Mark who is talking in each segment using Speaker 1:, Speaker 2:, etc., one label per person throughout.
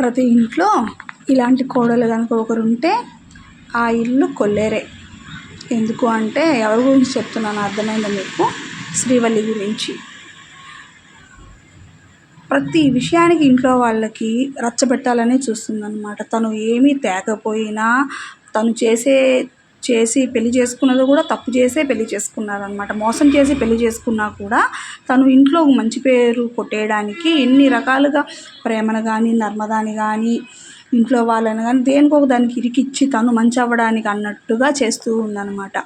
Speaker 1: ప్రతి ఇంట్లో ఇలాంటి కోడలు కనుక ఒకరు ఉంటే ఆ ఇల్లు కొల్లేరే. ఎందుకు అంటే ఎవరి గురించి చెప్తున్నాను అర్థమైందా మీకు? శ్రీవల్లి గురించి. ప్రతి విషయానికి ఇంట్లో వాళ్ళకి రచ్చబెట్టాలనే చూస్తుందన్నమాట. తను ఏమీ తేకపోయినా తను చేసే చేసి పెళ్ళి చేసుకున్నది కూడా తప్పు చేసే పెళ్ళి చేసుకున్నారనమాట మోసం చేసి పెళ్ళి చేసుకున్నా కూడా తను ఇంట్లో మంచి పేరు కొట్టేయడానికి ఎన్ని రకాలుగా ప్రేమను కానీ నర్మదాని కానీ ఇంట్లో వాళ్ళని కానీ దేనికో దానికి ఇరికిచ్చి తను మంచి అవ్వడానికి అన్నట్టుగా చేస్తూ ఉందన్నమాట.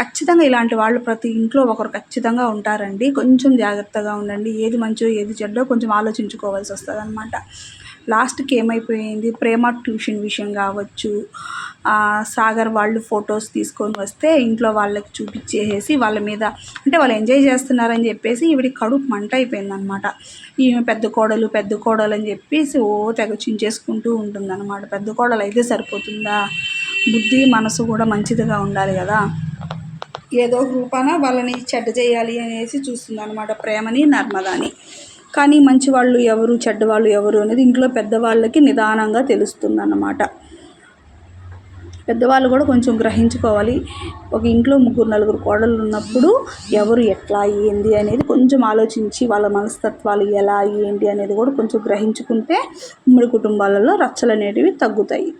Speaker 1: ఖచ్చితంగా ఇలాంటి వాళ్ళు ప్రతి ఇంట్లో ఒకరు ఖచ్చితంగా ఉంటారండి. కొంచెం జాగ్రత్తగా ఉండండి. ఏది మంచో ఏది చెడ్డో కొంచెం ఆలోచించుకోవాల్సి వస్తుంది అనమాట లాస్ట్కి ఏమైపోయింది? ప్రేమ ట్యూషన్ విషయం కావచ్చు సాగర్ వాళ్ళు ఫొటోస్ తీసుకొని వస్తే ఇంట్లో వాళ్ళకి చూపించేసేసి వాళ్ళ మీద అంటే వాళ్ళు ఎంజాయ్ చేస్తున్నారని చెప్పేసి ఈవిడి కడుపు మంట అయిపోయిందనమాట ఈమె పెద్ద కోడలు పెద్ద కోడలు అని చెప్పేసి ఓ తెగ చించేసుకుంటూ ఉంటుందన్నమాట. పెద్ద కోడలు అయితే సరిపోతుందా? బుద్ధి మనసు కూడా మంచిదిగా ఉండాలి కదా. ఏదో రూపాన వాళ్ళని చెడ్డ చేయాలి అనేసి చూస్తుంది అనమాట ప్రేమని నర్మదాని. కానీ మంచి వాళ్ళు ఎవరు చెడ్డవాళ్ళు ఎవరు అనేది ఇంట్లో పెద్దవాళ్ళకి నిదానంగా తెలుస్తుంది అన్నమాట పెద్దవాళ్ళు కూడా కొంచెం గ్రహించుకోవాలి. ఒక ఇంట్లో ముగ్గురు నలుగురు కోడలు ఉన్నప్పుడు ఎవరు ఎట్లా ఏంది అనేది కొంచెం ఆలోచించి వాళ్ళ మనస్తత్వాలు ఎలా ఏంటి అనేది కూడా కొంచెం గ్రహించుకుంటే ఉమ్మడి కుటుంబాలలో రచ్చలు అనేటివి తగ్గుతాయి.